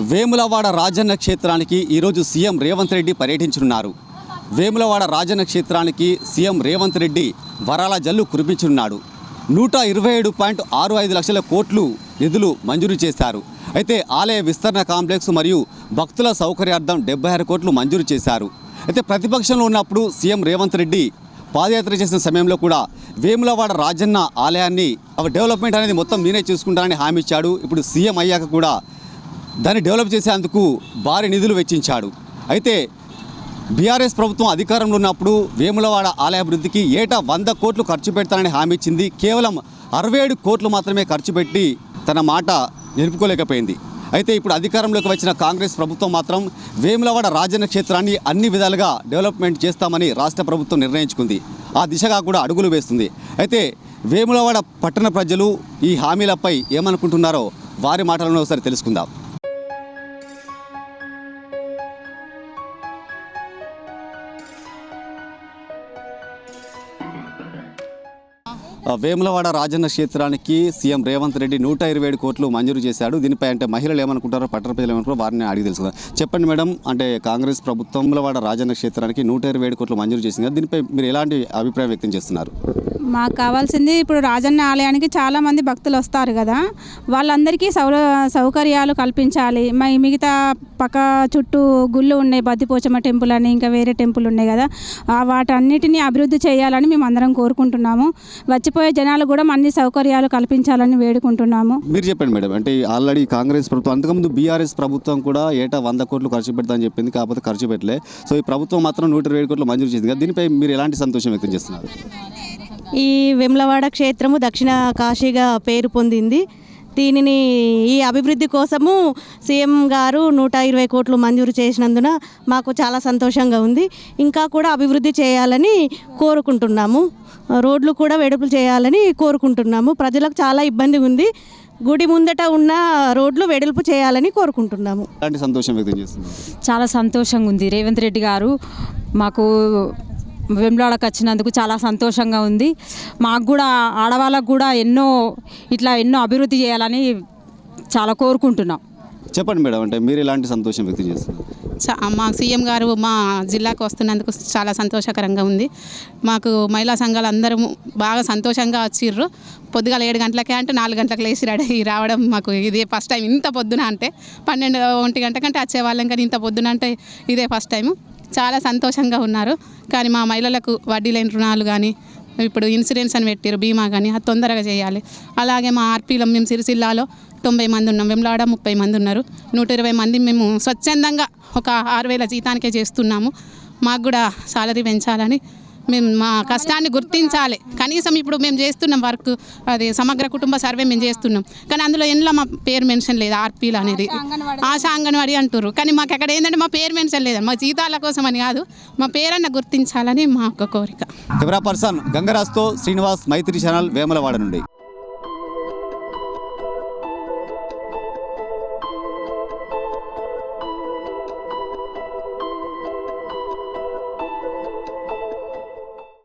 వేములవాడ రాజన్న క్షేత్రానికి ఈరోజు సీఎం రేవంత్ రెడ్డి పర్యటించనున్నారు. వేములవాడ రాజన్న క్షేత్రానికి సీఎం రేవంత్ రెడ్డి వరాల జల్లు కురిపించనున్నాడు. నూట ఇరవై ఏడు పాయింట్ ఆరు ఐదు లక్షల కోట్లు నిధులు మంజూరు చేశారు. అయితే ఆలయ విస్తరణ కాంప్లెక్స్ మరియు భక్తుల సౌకర్యార్థం డెబ్బై ఆరు కోట్లు మంజూరు చేశారు. అయితే ప్రతిపక్షంలో ఉన్నప్పుడు సీఎం రేవంత్ రెడ్డి పాదయాత్ర చేసిన సమయంలో కూడా వేములవాడ రాజన్న ఆలయాన్ని డెవలప్మెంట్ అనేది మొత్తం నేనే చూసుకుంటానని హామీ ఇచ్చాడు. ఇప్పుడు సీఎం అయ్యాక కూడా దాన్ని డెవలప్ చేసేందుకు భారీ నిధులు వెచ్చించాడు. అయితే బీఆర్ఎస్ ప్రభుత్వం అధికారంలో ఉన్నప్పుడు వేములవాడ ఆలయ అభివృద్ధికి ఏటా వంద కోట్లు ఖర్చు పెడతానని హామీ ఇచ్చింది. కేవలం అరవై ఏడు కోట్లు మాత్రమే ఖర్చు పెట్టి తన మాట నిలుపుకోలేకపోయింది. అయితే ఇప్పుడు అధికారంలోకి వచ్చిన కాంగ్రెస్ ప్రభుత్వం మాత్రం వేములవాడ రాజన్న క్షేత్రాన్ని అన్ని విధాలుగా డెవలప్మెంట్ చేస్తామని రాష్ట్ర ప్రభుత్వం నిర్ణయించుకుంది. ఆ దిశగా కూడా అడుగులు వేస్తుంది. అయితే వేములవాడ పట్టణ ప్రజలు ఈ హామీలపై ఏమనుకుంటున్నారో వారి మాటలను ఒకసారి తెలుసుకుందాం. వేములవాడ రాజన్న క్షేత్రానికి సీఎం రేవంత్ రెడ్డి నూట ఇరవై ఏడు కోట్లు మంజూరు చేశాడు. దీనిపై అంటే మహిళలు ఏమనుకుంటారో పట్టణ ప్రజలు ఏమనుకుంటారో వారిని అడిగి తెలుసుకుందాం. చెప్పండి మేడం అంటే కాంగ్రెస్ ప్రభుత్వం వేములవాడ రాజన్న క్షేత్రానికి నూట ఇరవై ఏడు కోట్లు మంజూరు చేసింది. దీనిపై మీరు ఎలాంటి అభిప్రాయం వ్యక్తం చేస్తున్నారు? మాకు కావాల్సింది ఇప్పుడు రాజన్న ఆలయానికి చాలామంది భక్తులు వస్తారు కదా. వాళ్ళందరికీ సౌ సౌకర్యాలు కల్పించాలి. మరి మిగతా పక్క చుట్టూ గుళ్ళు ఉన్నాయి. బద్దిపోచమ్మ టెంపుల్ అని ఇంకా వేరే టెంపుల్ ఉన్నాయి కదా. ఆ వాటన్నిటిని అభివృద్ధి చేయాలని మేము అందరం కోరుకుంటున్నాము. వచ్చిపోయే జనాలు కూడా అన్ని సౌకర్యాలు కల్పించాలని వేడుకుంటున్నాము. మీరు చెప్పండి మేడం. అంటే ఆల్రెడీ కాంగ్రెస్ ప్రభుత్వం అంతకుముందు బీఆర్ఎస్ ప్రభుత్వం కూడా ఏటా వంద కోట్లు ఖర్చు పెడతామని చెప్పింది కాకపోతే ఖర్చు పెట్టలే. సో ఈ ప్రభుత్వం మాత్రం నూట ఇరవై కోట్లు మంజూరు చేసింది కదా. దీనిపై మీరు ఎలాంటి సంతోషం వ్యక్తం చేస్తున్నారు? ఈ వెమ్లవాడ క్షేత్రము దక్షిణ కాశీగా పేరు పొందింది. దీనిని ఈ అభివృద్ధి కోసము సీఎం గారు నూట ఇరవై కోట్లు మంజూరు చేసినందున మాకు చాలా సంతోషంగా ఉంది. ఇంకా కూడా అభివృద్ధి చేయాలని కోరుకుంటున్నాము. రోడ్లు కూడా వెడుపులు చేయాలని కోరుకుంటున్నాము. ప్రజలకు చాలా ఇబ్బంది ఉంది. గుడి ముందట ఉన్న రోడ్లు వెడల్పు చేయాలని కోరుకుంటున్నాము. సంతోషం వ్యక్తం చేస్తున్నారు? చాలా సంతోషంగా ఉంది. రేవంత్ రెడ్డి గారు మాకు వెంబలాడకు వచ్చినందుకు చాలా సంతోషంగా ఉంది. మాకు కూడా ఆడవాళ్ళకు కూడా ఎన్నో ఇట్లా ఎన్నో అభివృద్ధి చేయాలని చాలా కోరుకుంటున్నాం. చెప్పండి మేడం అంటే మీరు ఎలాంటి సంతోషం వ్యక్తం చేస్తున్నారు? చా మా సీఎం గారు మా జిల్లాకు వస్తున్నందుకు చాలా సంతోషకరంగా ఉంది. మాకు మహిళా సంఘాలు అందరము బాగా సంతోషంగా వచ్చిర్రు. పొద్దుగాల ఏడు గంటలకే అంటే నాలుగు గంటలకు లేచి రెడీ రావడం మాకు ఇదే ఫస్ట్ టైం. ఇంత పొద్దున అంటే పన్నెండు ఒంటి గంట కంటే వచ్చేవాళ్ళం కానీ ఇంత పొద్దున అంటే ఇదే ఫస్ట్ టైం చాలా సంతోషంగా ఉన్నారు. కానీ మా మహిళలకు వడ్డీ లేని రుణాలు కానీ ఇప్పుడు ఇన్సూరెన్స్ అని పెట్టారు బీమా కానీ అది తొందరగా చేయాలి. అలాగే మా ఆర్పీలో మేము సిరిసిల్లాలో తొంభై మంది ఉన్నాం. వెమ్లాడ ముప్పై మంది ఉన్నారు. నూట ఇరవై మంది మేము స్వచ్ఛందంగా ఒక ఆరు వేల జీతానికే చేస్తున్నాము. మాకు కూడా సాలరీ పెంచాలని మేము మా కష్టాన్ని గుర్తించాలి. కనీసం ఇప్పుడు మేము చేస్తున్నాం వర్క్ అది సమగ్ర కుటుంబ సర్వే మేము చేస్తున్నాం. కానీ అందులో ఎందులో మా పేరు మెన్షన్ లేదు ఆర్పీలు అనేది. ఆశా అంగన్వాడీ. అంటారు కానీ మాకు అక్కడ ఏంటంటే మా పేరు మెన్షన్ లేదు. మా జీతాల కోసం అని కాదు మా పేరన్న గుర్తించాలని మా ఒక కోరిక. కెమెరా పర్సన్ గంగరాజ్తో శ్రీనివాస్ మైత్రి ఛానల్ వేములవాడ నుండి.